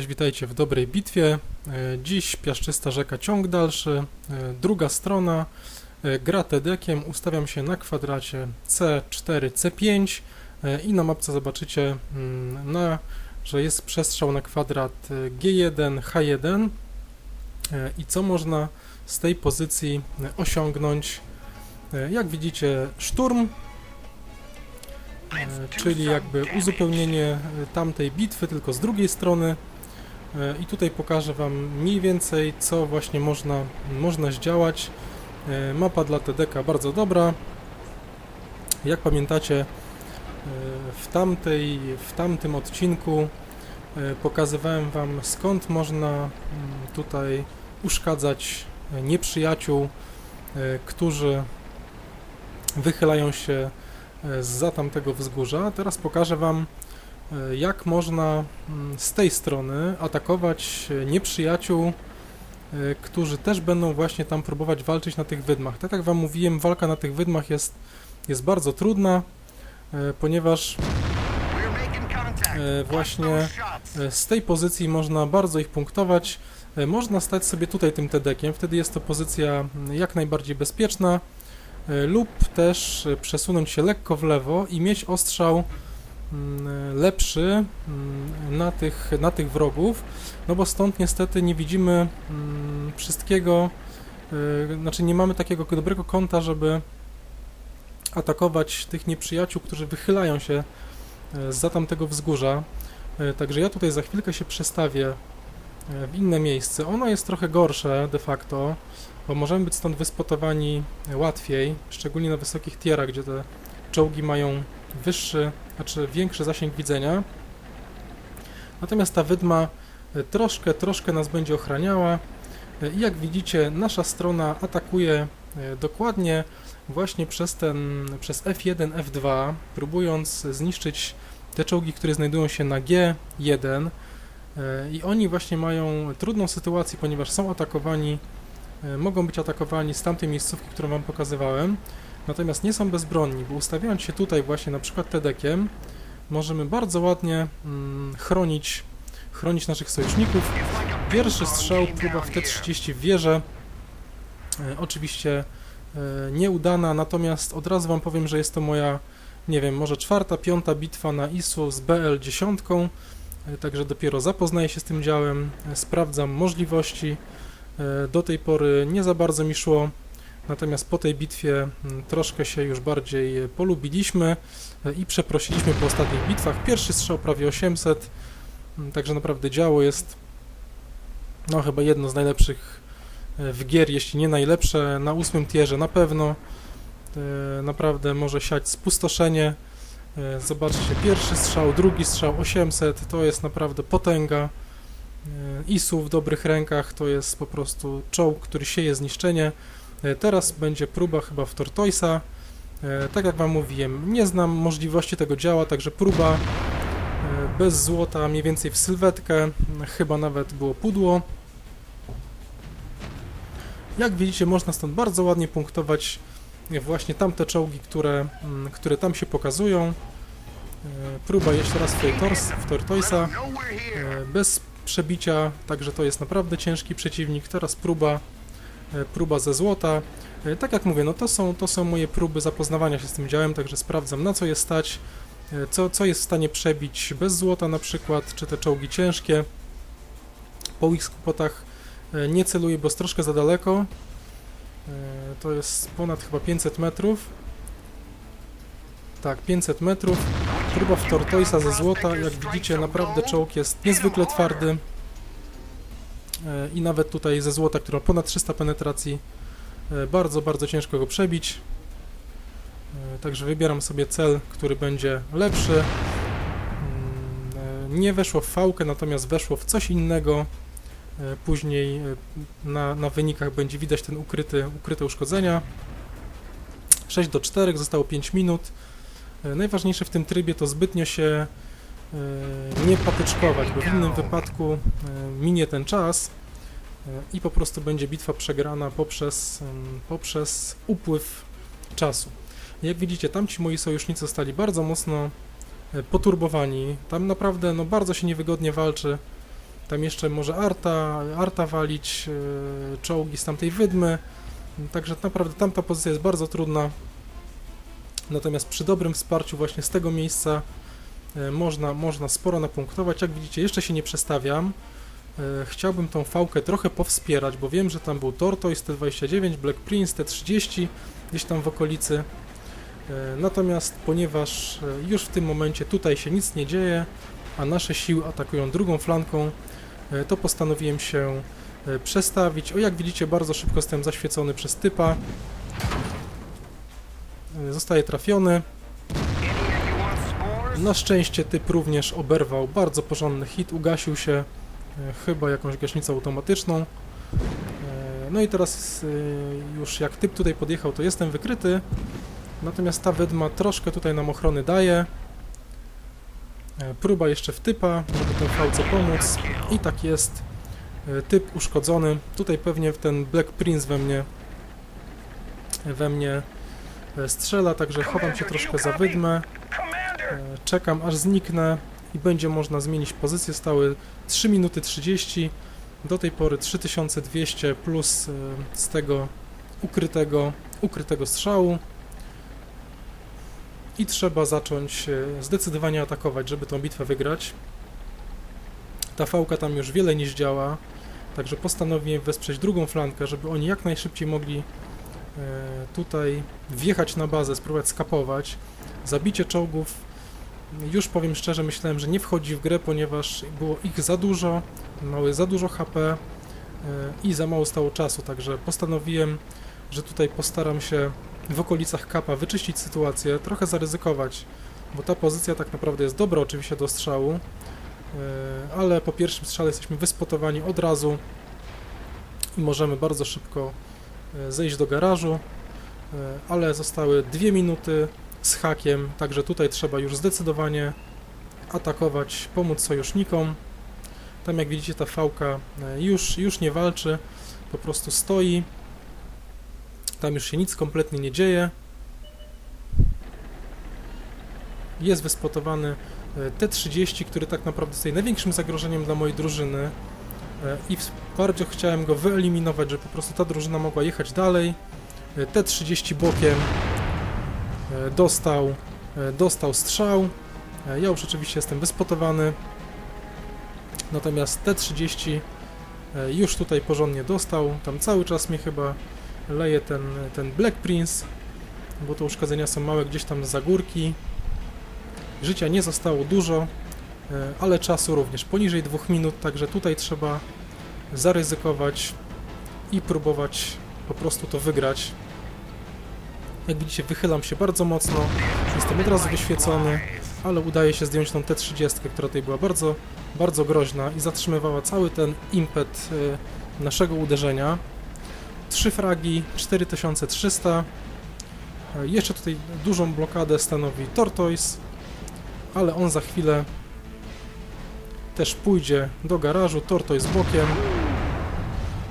Cześć, witajcie w dobrej bitwie. E, Dziś piaszczysta rzeka ciąg dalszy, e, druga strona. E, Gra TD-kiem, ustawiam się na kwadracie C4, C5 e, i na mapce zobaczycie, mm, na, że jest przestrzał na kwadrat e, G1, H1 E, i co można z tej pozycji osiągnąć. Jak widzicie, szturm, czyli jakby uzupełnienie tamtej bitwy, tylko z drugiej strony. E, I tutaj pokażę Wam mniej więcej, co właśnie można, można zdziałać. E, Mapa dla TDK bardzo dobra. Jak pamiętacie, e, w, tamtej, w tamtym odcinku pokazywałem Wam, skąd można mm, tutaj uszkadzać nieprzyjaciół, którzy wychylają się e, zza tamtego wzgórza. Teraz pokażę Wam, jak można mm, z tej strony atakować e, nieprzyjaciół, e, którzy też będą właśnie tam próbować walczyć na tych wydmach. Tak jak Wam mówiłem, walka na tych wydmach jest, jest bardzo trudna, e, ponieważ E, właśnie e, z tej pozycji można bardzo ich punktować. E, Można stać sobie tutaj tym TD-kiem, wtedy jest to pozycja mm, jak najbardziej bezpieczna, e, lub też e, przesunąć się lekko w lewo i mieć ostrzał lepszy mm, na tych, na tych wrogów, no bo stąd niestety nie widzimy mm, wszystkiego, e, znaczy nie mamy takiego dobrego kąta, żeby atakować tych nieprzyjaciół, którzy wychylają się e, zza tamtego wzgórza. E, Także ja tutaj za chwilkę się przestawię w inne miejsce. Ono jest trochę gorsze de facto, bo możemy być stąd wyspotowani łatwiej, szczególnie na wysokich tierach, gdzie te czołgi mają wyższy, znaczy większy zasięg widzenia. Natomiast ta wydma e, troszkę, troszkę nas będzie ochraniała. E, i jak widzicie nasza strona atakuje e, dokładnie właśnie przez ten, przez F1, F2, próbując zniszczyć te czołgi, które znajdują się na G1 e, i oni właśnie mają trudną sytuację, ponieważ są atakowani, mogą być atakowani z tamtej miejscówki, którą Wam pokazywałem, natomiast nie są bezbronni, bo ustawiając się tutaj właśnie na przykład TD-kiem, możemy bardzo ładnie mm, chronić, chronić naszych sojuszników. Pierwszy strzał, próba w T-30 w wieżę, e, oczywiście e, nieudana, natomiast od razu Wam powiem, że jest to moja, nie wiem, może czwarta, piąta bitwa na ISU z BL-10, e, także dopiero zapoznaję się z tym działem, e, sprawdzam możliwości. E, Do tej pory nie za bardzo mi szło, natomiast po tej bitwie mm, troszkę się już bardziej polubiliśmy e, i przeprosiliśmy po ostatnich bitwach. Pierwszy strzał prawie 800, mm, także naprawdę działo jest no chyba jedno z najlepszych e, w gier, jeśli nie najlepsze, na ósmym tierze na pewno. E, Naprawdę może siać spustoszenie. Zobaczcie, pierwszy strzał, drugi strzał 800, to jest naprawdę potęga. ISU w dobrych rękach to jest po prostu czołg, który sieje zniszczenie. E, Teraz będzie próba chyba w Tortoisa. E, Tak jak Wam mówiłem, nie znam możliwości tego działa, także próba e, bez złota, mniej więcej w sylwetkę, chyba nawet było pudło. Jak widzicie, można stąd bardzo ładnie punktować właśnie tamte czołgi, które, mm, które tam się pokazują. Próba jeszcze raz w, Tortoisa, bez przebicia, także to jest naprawdę ciężki przeciwnik. Teraz próba, próba ze złota. E, Tak jak mówię, no to są, to są moje próby zapoznawania się z tym działem, także sprawdzam na co jest stać, e, co, co jest w stanie przebić bez złota na przykład, czy te czołgi ciężkie. Po ich skłopotach e, nie celuję, bo jest troszkę za daleko. E, To jest ponad chyba 500 metrów. Tak, 500 metrów. Próba w Tortoisa ze złota. Jak widzicie, naprawdę czołg jest niezwykle twardy. E, I nawet tutaj ze złota, która ponad 300 penetracji, e, bardzo, bardzo ciężko go przebić. E, Także wybieram sobie cel, który będzie lepszy. Mm, Nie weszło w fałkę, natomiast weszło w coś innego. Później na, na wynikach będzie widać ten ukryty, ukryte uszkodzenia. 6 do 4, zostało 5 minut. Najważniejsze w tym trybie to zbytnio się nie patyczkować, bo w innym wypadku minie ten czas e, i po prostu będzie bitwa przegrana poprzez, poprzez upływ czasu. Jak widzicie, tamci moi sojusznicy zostali bardzo mocno e, poturbowani. Tam naprawdę no, bardzo się niewygodnie walczy. Tam jeszcze może arta, arta walić, e, czołgi z tamtej wydmy. Także naprawdę tamta pozycja jest bardzo trudna. Natomiast przy dobrym wsparciu właśnie z tego miejsca można, można sporo napunktować. Jak widzicie, jeszcze się nie przestawiam. E, Chciałbym tą fałkę trochę powspierać, bo wiem, że tam był Tortoise T29, Black Prince T30, gdzieś tam w okolicy. E, Natomiast ponieważ e, już w tym momencie tutaj się nic nie dzieje, a nasze siły atakują drugą flanką, to postanowiłem się przestawić. O jak widzicie, bardzo szybko jestem zaświecony przez typa. Zostaje trafiony. Na szczęście typ również oberwał bardzo porządny hit, ugasił się chyba jakąś gaśnicą automatyczną. E, No i teraz e, już jak typ tutaj podjechał, to jestem wykryty. Natomiast ta wydma troszkę tutaj nam ochrony daje. E, Próba jeszcze w typa, żeby tym fałce pomóc. I tak jest. E, Typ uszkodzony. Tutaj pewnie ten Black Prince we mnie we mnie e, strzela, także chowam się troszkę za wydmę. E, Czekam aż zniknę i będzie można zmienić pozycję. Stały 3 minuty 30. Do tej pory 3200 plus e, z tego ukrytego, ukrytego strzału. I trzeba zacząć e, zdecydowanie atakować, żeby tą bitwę wygrać. Ta fałka tam już wiele nie zdziała, także postanowiłem wesprzeć drugą flankę, żeby oni jak najszybciej mogli e, tutaj wjechać na bazę, spróbować skapować. Zabicie czołgów, już powiem szczerze, myślałem, że nie wchodzi w grę, ponieważ było ich za dużo, mały za dużo HP e, i za mało stało czasu, także postanowiłem, że tutaj postaram się w okolicach kapa wyczyścić sytuację, trochę zaryzykować, bo ta pozycja tak naprawdę jest dobra oczywiście do strzału, e, ale po pierwszym strzale jesteśmy wyspotowani od razu i możemy bardzo szybko e, zejść do garażu, ale zostały dwie minuty z hakiem, także tutaj trzeba już zdecydowanie atakować, pomóc sojusznikom. Tam jak widzicie ta fałka e, już, już nie walczy, po prostu stoi. Tam już się nic kompletnie nie dzieje. Jest wyspotowany e, T-30, który tak naprawdę jest największym zagrożeniem dla mojej drużyny E, i bardzo chciałem go wyeliminować, żeby po prostu ta drużyna mogła jechać dalej. E, T-30 bokiem dostał, e, dostał strzał. E, Ja już oczywiście jestem wyspotowany. Natomiast T-30 e, już tutaj porządnie dostał. Tam cały czas mnie chyba leje ten, ten Black Prince, bo te uszkodzenia są małe gdzieś tam za górki. Życia nie zostało dużo, e, ale czasu również poniżej dwóch minut, także tutaj trzeba zaryzykować i próbować po prostu to wygrać. Jak widzicie, wychylam się bardzo mocno, jestem od razu wyświecony, ale udaje się zdjąć tą T-30, która tutaj była bardzo, bardzo groźna i zatrzymywała cały ten impet e, naszego uderzenia. Trzy fragi, 4300. E, Jeszcze tutaj dużą blokadę stanowi Tortoise, ale on za chwilę też pójdzie do garażu, Tortoise bokiem.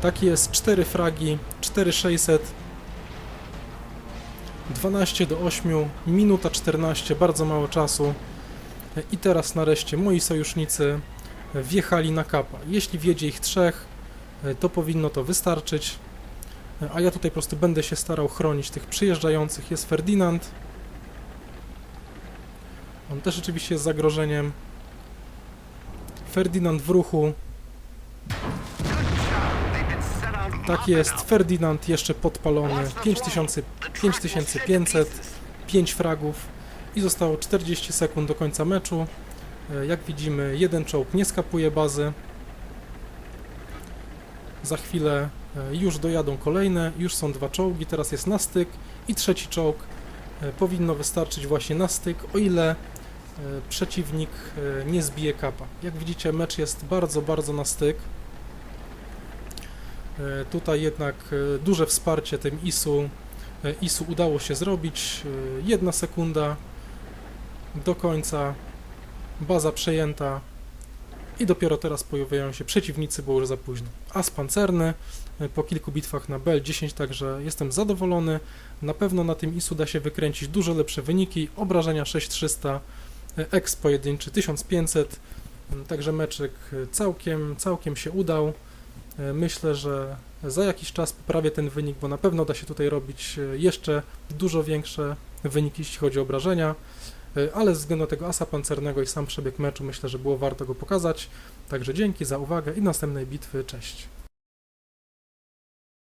Tak jest, 4 fragi, 4600. 12 do 8, minuta 14, bardzo mało czasu. I teraz nareszcie moi sojusznicy wjechali na kapa. Jeśli wjedzie ich trzech, to powinno to wystarczyć. A ja tutaj po prostu będę się starał chronić tych przyjeżdżających. Jest Ferdynand. On też oczywiście jest zagrożeniem. Ferdynand w ruchu. Tak jest, Ferdynand jeszcze podpalony. 5000, 5500, 5 fragów i zostało 40 sekund do końca meczu. E, Jak widzimy, jeden czołg nie skapuje bazy. Za chwilę e, już dojadą kolejne, już są dwa czołgi, teraz jest na styk i trzeci czołg e, powinno wystarczyć właśnie na styk, o ile przeciwnik nie zbije kapa. Jak widzicie, mecz jest bardzo, bardzo na styk. E, Tutaj jednak e, duże wsparcie tym ISU. e, ISU udało się zrobić. Jedna sekunda do końca. Baza przejęta. I dopiero teraz pojawiają się przeciwnicy, bo już za późno. As pancerny po kilku bitwach na Bel 10, także jestem zadowolony. Na pewno na tym ISU da się wykręcić dużo lepsze wyniki. Obrażenia 6300, e, X pojedynczy 1500. Także meczyk całkiem, całkiem się udał. E, Myślę, że za jakiś czas poprawię ten wynik, bo na pewno da się tutaj robić e, jeszcze dużo większe wyniki, jeśli chodzi o obrażenia, E, ale ze względu na tego asa pancernego i sam przebieg meczu myślę, że było warto go pokazać. Także dzięki za uwagę i następnej bitwy, cześć.